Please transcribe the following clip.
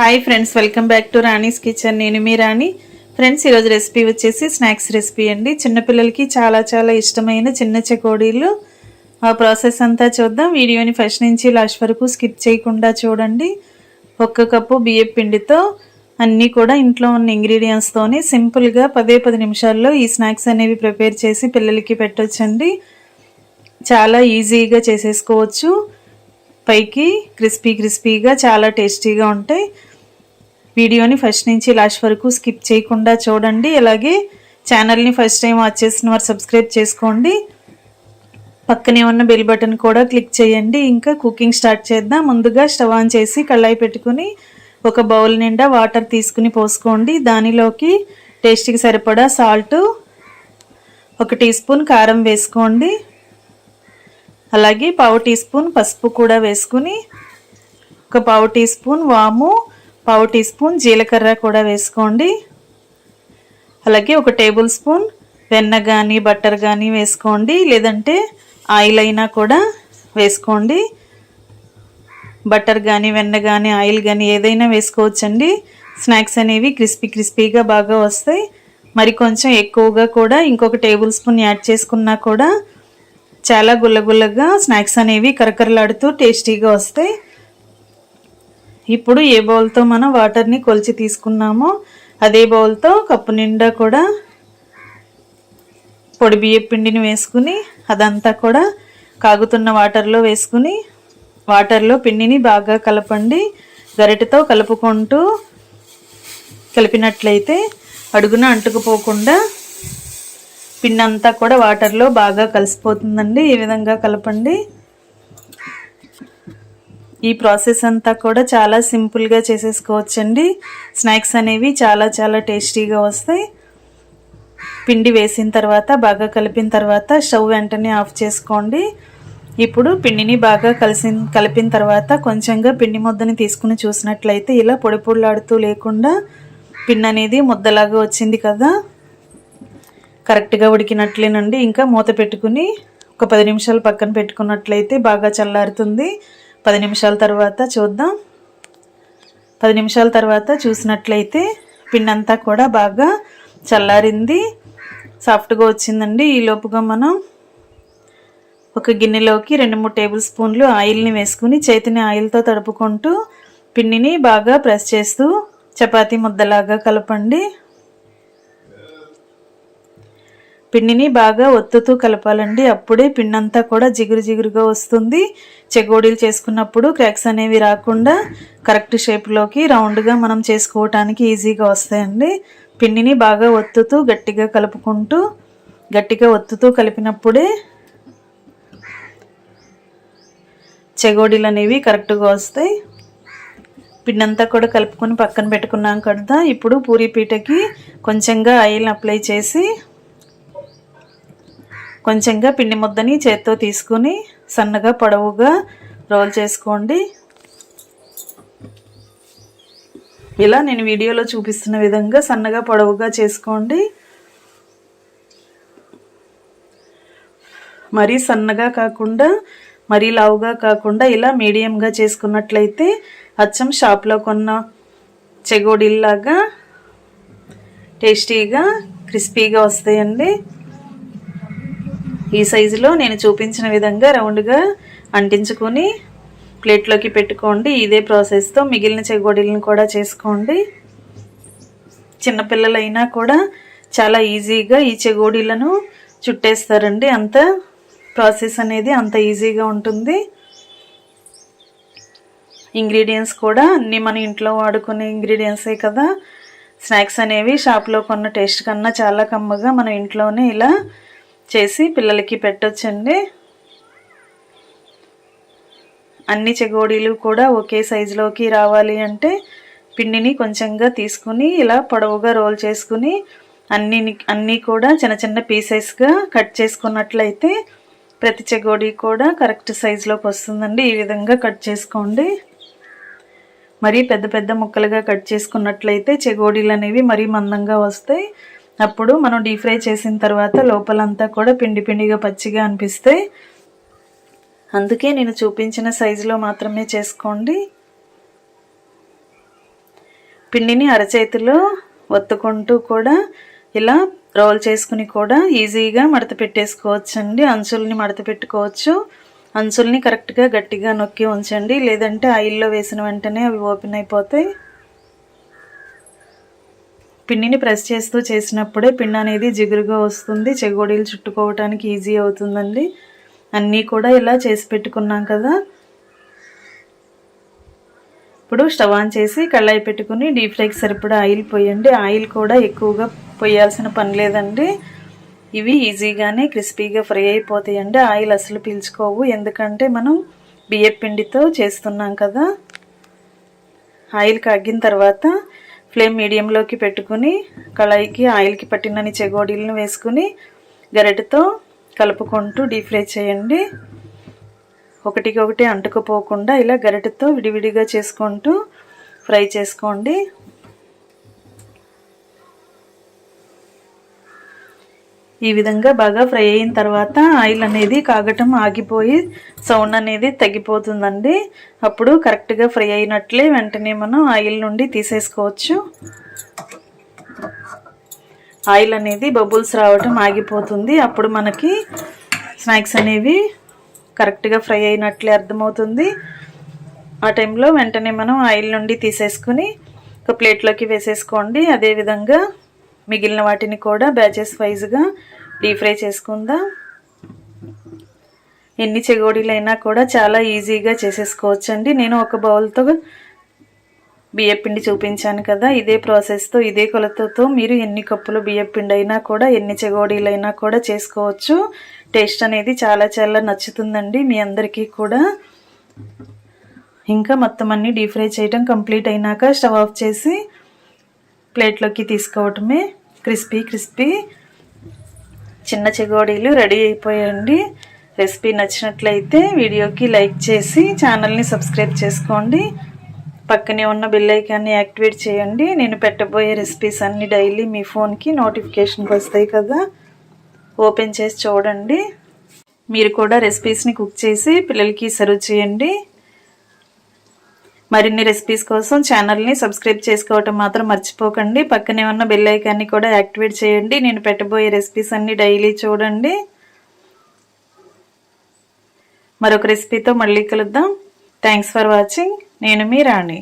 Hi friends welcome back to Rani's kitchen నేను మీ Rani friends ఈరోజు రెసిపీ వచ్చేసి స్నాక్స్ రెసిపీ అండి. చిన్నపిల్లలకి చాలా చాలా ఇష్టమైన చిన్న చెకోడీలు. ఆ ప్రాసెస్ అంతా చూద్దాం. వీడియోని ఫస్ట్ నుంచి లాస్ట్ వరకు స్కిప్ చేయకుండా చూడండి. ఒక్క కప్పు బియ్యం పిండితో అన్నీ కూడా ఇంట్లో ఉన్న ఇంగ్రీడియంట్స్తోనే సింపుల్గా పదే పది నిమిషాల్లో ఈ స్నాక్స్ అనేవి ప్రిపేర్ చేసి పిల్లలకి పెట్టొచ్చండి. చాలా ఈజీగా చేసేసుకోవచ్చు. పైకి క్రిస్పీ క్రిస్పీగా చాలా టేస్టీగా ఉంటాయి. వీడియోని ఫస్ట్ నుంచి లాస్ట్ వరకు స్కిప్ చేయకుండా చూడండి. అలాగే ఛానల్ని ఫస్ట్ టైం వాచ్ చేసిన వారు సబ్స్క్రైబ్ చేసుకోండి. పక్కనే ఉన్న బెల్ బటన్ కూడా క్లిక్ చేయండి. ఇంకా కుకింగ్ స్టార్ట్ చేద్దాం. ముందుగా స్టవ్ ఆన్ చేసి కళ్ళాయి పెట్టుకుని ఒక బౌల్ నిండా వాటర్ తీసుకుని పోసుకోండి. దానిలోకి టేస్ట్కి సరిపడా సాల్ట్ ఒక టీ స్పూన్ కారం వేసుకోండి. అలాగే పావు టీ స్పూన్ పసుపు కూడా వేసుకుని ఒక పావు టీ స్పూన్ వాము పావు టీ స్పూన్ జీలకర్ర కూడా వేసుకోండి. అలాగే ఒక టేబుల్ స్పూన్ వెన్న కానీ బట్టర్ కానీ వేసుకోండి. లేదంటే ఆయిల్ అయినా కూడా వేసుకోండి. బటర్ కానీ వెన్న కానీ ఆయిల్ కానీ ఏదైనా వేసుకోవచ్చండి. స్నాక్స్ అనేవి క్రిస్పీ క్రిస్పీగా బాగా వస్తాయి. మరి కొంచెం ఎక్కువగా కూడా ఇంకొక టేబుల్ స్పూన్ యాడ్ చేసుకున్నా కూడా చాలా గుల్లగుల్లగా స్నాక్స్ అనేవి కరకరలాడుతూ టేస్టీగా వస్తాయి. ఇప్పుడు ఏ బౌల్తో మనం వాటర్ని కొలిచి తీసుకున్నామో అదే బౌల్తో కప్పు నిండా కూడా పొడి బియ్య పిండిని వేసుకుని అదంతా కూడా కాగుతున్న వాటర్లో వేసుకుని వాటర్లో పిండిని బాగా కలపండి. గరిటతో కలుపుకుంటూ కలిపినట్లయితే అడుగున అంటుకుపోకుండా పిండి అంతా కూడా వాటర్లో బాగా కలిసిపోతుందండి. ఈ విధంగా కలపండి. ఈ ప్రాసెస్ అంతా కూడా చాలా సింపుల్గా చేసేసుకోవచ్చండి. స్నాక్స్ అనేవి చాలా చాలా టేస్టీగా వస్తాయి. పిండి వేసిన తర్వాత బాగా కలిపిన తర్వాత స్టవ్ వెంటనే ఆఫ్ చేసుకోండి. ఇప్పుడు పిండిని బాగా కలిసి కలిపిన తర్వాత కొంచెంగా పిండి ముద్దని తీసుకుని చూసినట్లయితే ఇలా పొడి పొడిలాడుతూ లేకుండా పిండి అనేది ముద్దలాగా వచ్చింది కదా. కరెక్ట్గా ఉడికినట్లేనండి. ఇంకా మూత పెట్టుకుని ఒక పది నిమిషాలు పక్కన పెట్టుకున్నట్లయితే బాగా చల్లారుతుంది. పది నిమిషాల తర్వాత చూద్దాం. పది నిమిషాల తర్వాత చూసినట్లయితే పిండి అంతా కూడా బాగా చల్లారింది. సాఫ్ట్గా వచ్చిందండి. ఈ లోపుగా మనం ఒక గిన్నెలోకి రెండు మూడు టేబుల్ స్పూన్లు ఆయిల్ని వేసుకుని చేతిని ఆయిల్తో తడుపుకుంటూ పిండిని బాగా ప్రెస్ చేస్తూ చపాతీ ముద్దలాగా కలపండి. పిండిని బాగా ఒత్తుతూ కలపాలండి. అప్పుడే పిండి అంతా కూడా జిగురు జిగురుగా వస్తుంది. చెగోడీలు చేసుకున్నప్పుడు క్రాక్స్ అనేవి రాకుండా కరెక్ట్ షేప్లోకి రౌండ్గా మనం చేసుకోవటానికి ఈజీగా వస్తాయండి. పిండిని బాగా ఒత్తుతూ గట్టిగా కలుపుకుంటూ గట్టిగా ఒత్తుతూ కలిపినప్పుడే చెగోడీలు అనేవి కరెక్ట్గా వస్తాయి. పిండంతా కూడా కలుపుకొని పక్కన పెట్టుకున్నాం కదా ఇప్పుడు పూరి పీటకి కొంచెంగా ఆయిల్ అప్లై చేసి కొంచెంగా పిండి ముద్దని చేత్తో తీసుకుని సన్నగా పొడవుగా రోల్ చేసుకోండి. ఇలా నేను వీడియోలో చూపిస్తున్న విధంగా సన్నగా పొడవుగా చేసుకోండి. మరీ సన్నగా కాకుండా మరీ లావుగా కాకుండా ఇలా మీడియంగా చేసుకున్నట్లయితే అచ్చం షాప్లో కొన్న చెగోడీల్లాగా టేస్టీగా క్రిస్పీగా వస్తాయండి. ఈ సైజులో నేను చూపించిన విధంగా రౌండ్గా అంటించుకొని ప్లేట్లోకి పెట్టుకోండి. ఇదే ప్రాసెస్తో మిగిలిన చెగోడీలను కూడా చేసుకోండి. చిన్నపిల్లలైనా కూడా చాలా ఈజీగా ఈ చెగోడీలను చుట్టేస్తారండి. అంత ప్రాసెస్ అనేది అంత ఈజీగా ఉంటుంది. ఇంగ్రీడియంట్స్ కూడా అన్నీ మన ఇంట్లో వాడుకునే ఇంగ్రీడియంట్సే కదా. స్నాక్స్ అనేవి షాప్లో కొన్న టేస్ట్ కన్నా చాలా కమ్మగా మన ఇంట్లోనే ఇలా చేసి పిల్లలకి పెట్టొచ్చండి. అన్ని చెగోడీలు కూడా ఒకే సైజులోకి రావాలి అంటే పిండిని కొంచెంగా తీసుకుని ఇలా పొడవుగా రోల్ చేసుకుని అన్ని అన్నీ కూడా చిన్న చిన్న పీసెస్గా కట్ చేసుకున్నట్లయితే ప్రతి చెగోడీ కూడా కరెక్ట్ సైజులోకి వస్తుందండి. ఈ విధంగా కట్ చేసుకోండి. మరీ పెద్ద పెద్ద ముక్కలుగా కట్ చేసుకున్నట్లయితే చెగోడీలు అనేవి మరీ మందంగా వస్తాయి. అప్పుడు మనం డీప్ ఫ్రై చేసిన తర్వాత లోపలంతా కూడా పిండి పిండిగా పచ్చిగా అనిపిస్తాయి అందుకే నేను చూపించిన సైజులో మాత్రమే చేసుకోండి. పిండిని అరచేతిలో ఒత్తుకుంటూ కూడా ఇలా రోల్ చేసుకుని కూడా ఈజీగా మడత పెట్టేసుకోవచ్చండి. అంచుల్ని మడత పెట్టుకోవచ్చు. అంచుల్ని కరెక్ట్గా గట్టిగా నొక్కి ఉంచండి. లేదంటే ఆయిల్లో వేసిన వెంటనే అవి ఓపెన్ అయిపోతాయి. పిండిని ప్రెస్ చేస్తూ చేసినప్పుడే పిండి అనేది జిగురుగా వస్తుంది చెగోడీలు చుట్టుకోవటానికి ఈజీ అవుతుందండి. అన్నీ కూడా ఇలా చేసి పెట్టుకున్నాం కదా. ఇప్పుడు స్టవ్ ఆన్ చేసి కళ్ళాయి పెట్టుకుని డీప్ ఫ్రైకి సరిపడా ఆయిల్ పోయండి. ఆయిల్ కూడా ఎక్కువగా పోయాల్సిన పని లేదండి. ఇవి ఈజీగానే క్రిస్పీగా ఫ్రై అయిపోతాయండి. ఆయిల్ అసలు పీల్చుకోవు. ఎందుకంటే మనం బియ్య పిండితో చేస్తున్నాం కదా. ఆయిల్ కాగిన తర్వాత ఫ్లేమ్ మీడియంలోకి పెట్టుకుని కళాయికి ఆయిల్కి పట్టినని చెగోడీలను వేసుకుని గరిటతో కలుపుకుంటూ డీప్ ఫ్రై చేయండి. ఒకటికి ఒకటి అంటుకుపోకుండా ఇలా గరిటతో విడివిడిగా చేసుకుంటూ ఫ్రై చేసుకోండి. ఈ విధంగా బాగా ఫ్రై అయిన తర్వాత ఆయిల్ అనేది కాగటం ఆగిపోయి సౌండ్ అనేది తగ్గిపోతుందండి. అప్పుడు కరెక్ట్గా ఫ్రై అయినట్లే వెంటనే మనం ఆయిల్ నుండి తీసేసుకోవచ్చు. ఆయిల్ అనేది బబుల్స్ రావటం ఆగిపోతుంది. అప్పుడు మనకి స్నాక్స్ అనేవి కరెక్ట్గా ఫ్రై అయినట్లే అర్థమవుతుంది. ఆ టైంలో వెంటనే మనం ఆయిల్ నుండి తీసేసుకుని ఒక ప్లేట్లోకి వేసేసుకోండి. అదేవిధంగా మిగిలిన వాటిని కూడా బ్యాచెస్ వైజ్గా డీప్ ఫ్రై చేసుకుందాం. ఎన్ని చెగోడీలైనా కూడా చాలా ఈజీగా చేసేసుకోవచ్చండి. నేను ఒక బౌల్తో బియ్యపిండి చూపించాను కదా ఇదే ప్రాసెస్తో ఇదే కొలతతో మీరు ఎన్ని కప్పులు బియ్యపిండి అయినా కూడా ఎన్ని చెగోడీలైనా కూడా చేసుకోవచ్చు. టేస్ట్ అనేది చాలా చాలా నచ్చుతుందండి మీ అందరికీ కూడా. ఇంకా మొత్తం అన్నీ డీప్ ఫ్రై చేయడం కంప్లీట్ అయినాక స్టవ్ ఆఫ్ చేసి ప్లేట్లోకి తీసుకోవటమే క్రిస్పీ క్రిస్పీ. చిన్న చెగోడీలు రెడీ అయిపోయాయండి రెసిపీ నచ్చినట్లయితే వీడియోకి లైక్ చేసి ఛానల్ని సబ్స్క్రైబ్ చేసుకోండి. పక్కనే ఉన్న బెల్ ఐకాన్ని యాక్టివేట్ చేయండి. నేను పెట్టబోయే రెసిపీస్ అన్నీ డైలీ మీ ఫోన్కి నోటిఫికేషన్కి వస్తాయి కదా. ఓపెన్ చేసి చూడండి. మీరు కూడా రెసిపీస్ని కుక్ చేసి పిల్లలకి సర్వ్ చేయండి. మరిన్ని రెసిపీస్ కోసం ఛానల్ని సబ్స్క్రైబ్ చేసుకోవటం మాత్రం మర్చిపోకండి. పక్కనే ఉన్న బెల్ ఐకాన్ని కూడా యాక్టివేట్ చేయండి. నేను పెట్టబోయే రెసిపీస్ అన్నీ డైలీ చూడండి. మరొక రెసిపీతో మళ్ళీ కలుద్దాం. థ్యాంక్స్ ఫర్ వాచింగ్ నేను మీ రాణి.